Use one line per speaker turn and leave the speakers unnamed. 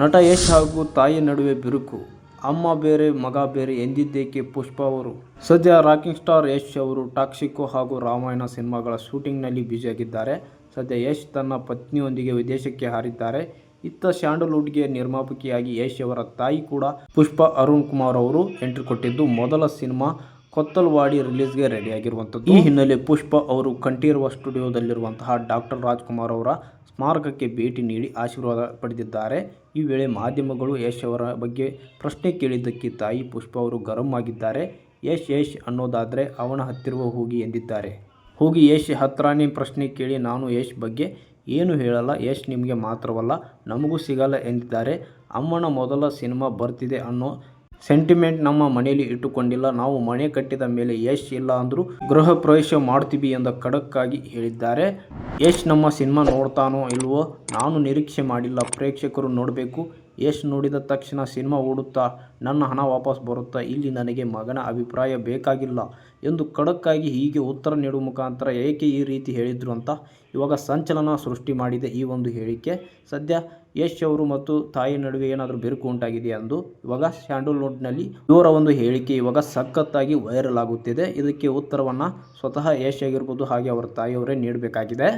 ನಟ ಯಶ್ ಹಾಗೂ ತಾಯಿ ನಡುವೆ ಬಿರುಕು. ಅಮ್ಮ ಬೇರೆ, ಮಗ ಬೇರೆ ಎಂದಿದ್ದೇಕೆ ಪುಷ್ಪ ಅವರು? ಸದ್ಯ ರಾಕಿಂಗ್ ಸ್ಟಾರ್ ಯಶ್ ಅವರು ಟಾಕ್ಸಿಕೋ ಹಾಗೂ ರಾಮಾಯಣ ಸಿನಿಮಾಗಳ ಶೂಟಿಂಗ್ನಲ್ಲಿ ಬ್ಯುಸಿಯಾಗಿದ್ದಾರೆ. ಸದ್ಯ ಯಶ್ ತನ್ನ ಪತ್ನಿಯೊಂದಿಗೆ ವಿದೇಶಕ್ಕೆ ಹಾರಿದ್ದಾರೆ. ಇತ್ತ ಸ್ಯಾಂಡಲ್ವುಡ್ಗೆ ನಿರ್ಮಾಪಕಿಯಾಗಿ ಯಶ್ ಅವರ ತಾಯಿ ಕೂಡ ಪುಷ್ಪ ಅರುಣ್ ಕುಮಾರ್ ಅವರು ಎಂಟ್ರಿ ಕೊಟ್ಟಿದ್ದು ಮೊದಲ ಸಿನಿಮಾ. ಕೊತ್ತಲ್ವಾಡಿ ರಿಲೀಸ್ಗೆ ರೆಡಿಯಾಗಿರುವಂಥದ್ದು ಈ ಹಿನ್ನೆಲೆ ಪುಷ್ಪ ಅವರು ಕಂಠೀರವ ಸ್ಟುಡಿಯೋದಲ್ಲಿರುವಂತಹ ಡಾಕ್ಟರ್ ರಾಜ್ಕುಮಾರ್ ಅವರ ಸ್ಮಾರಕಕ್ಕೆ ಭೇಟಿ ನೀಡಿ ಆಶೀರ್ವಾದ ಪಡೆದಿದ್ದಾರೆ. ಈ ವೇಳೆ ಮಾಧ್ಯಮಗಳು ಯಶ್ ಅವರ ಬಗ್ಗೆ ಪ್ರಶ್ನೆ ಕೇಳಿದ್ದಕ್ಕೆ ತಾಯಿ ಪುಷ್ಪ ಅವರು ಗರಂ ಆಗಿದ್ದಾರೆ. ಯಶ್ ಯಶ್ ಅನ್ನೋದಾದರೆ ಅವನ ಹತ್ತಿರುವ ಹೋಗಿ ಎಂದಿದ್ದಾರೆ. ಹೋಗಿ ಯಶ್ ಹತ್ರನೇ ಪ್ರಶ್ನೆ ಕೇಳಿ ನಾನು ಯಶ್ ಬಗ್ಗೆ ಏನು ಹೇಳಲ್ಲ, ಯಶ್ ನಿಮಗೆ ಮಾತ್ರವಲ್ಲ, ನಮಗೂ ಸಿಗಲ್ಲ ಎಂದಿದ್ದಾರೆ. ಅಮ್ಮನ ಮೊದಲ ಸಿನಿಮಾ ಬರ್ತಿದೆ ಅನ್ನೋ ಸೆಂಟಿಮೆಂಟ್ ನಮ್ಮ ಮನೆಯಲ್ಲಿ ಇಟ್ಟುಕೊಂಡಿಲ್ಲ. ನಾವು ಮನೆ ಕಟ್ಟಿದ ಮೇಲೆ ಯಶ್ ಇಲ್ಲ ಅಂದರೂ ಗೃಹ ಪ್ರವೇಶ ಮಾಡ್ತೀವಿ ಎಂದ ಖಡಕ್ಕಾಗಿ ಹೇಳಿದ್ದಾರೆ. ಯಶ್ ನಮ್ಮ ಸಿನಿಮಾ ನೋಡ್ತಾನೋ ಇಲ್ವೋ? ನಾನು ನಿರೀಕ್ಷೆ ಮಾಡಿಲ್ಲ. ಪ್ರೇಕ್ಷಕರು ನೋಡಬೇಕು. ಯಶ್ ನೋಡಿದ ತಕ್ಷಣ ಸಿನಿಮಾ ಓಡುತ್ತಾ, ನನ್ನ ಹಣ ವಾಪಸ್ ಬರುತ್ತಾ? ಇಲ್ಲಿ ನನಗೆ ಮಗನ ಅಭಿಪ್ರಾಯ ಬೇಕಾಗಿಲ್ಲ ಎಂದು ಖಡಕ್ಕಾಗಿ ಹೀಗೆ ಉತ್ತರ ನೀಡುವ ಮುಖಾಂತರ ಏಕೆ ಈ ರೀತಿ ಹೇಳಿದ್ರು ಅಂತ ಇವಾಗ ಸಂಚಲನ ಸೃಷ್ಟಿ ಮಾಡಿದೆ ಈ ಒಂದು ಹೇಳಿಕೆ. ಸದ್ಯ ಯಶ್ ಅವರು ಮತ್ತು ತಾಯಿ ನಡುವೆ ಏನಾದರೂ ಬಿರುಕು ಉಂಟಾಗಿದೆ ಎಂದು ಇವಾಗ ಸ್ಯಾಂಡಲ್ವುಡ್ನಲ್ಲಿ ಇವರ ಒಂದು ಹೇಳಿಕೆ ಇವಾಗ ಸಖತ್ತಾಗಿ ವೈರಲ್ ಆಗುತ್ತಿದೆ. ಇದಕ್ಕೆ ಉತ್ತರವನ್ನು ಸ್ವತಃ ಯಶ್ ಆಗಿರ್ಬೋದು ಹಾಗೆ ಅವರ ತಾಯಿಯವರೇ ನೀಡಬೇಕಾಗಿದೆ.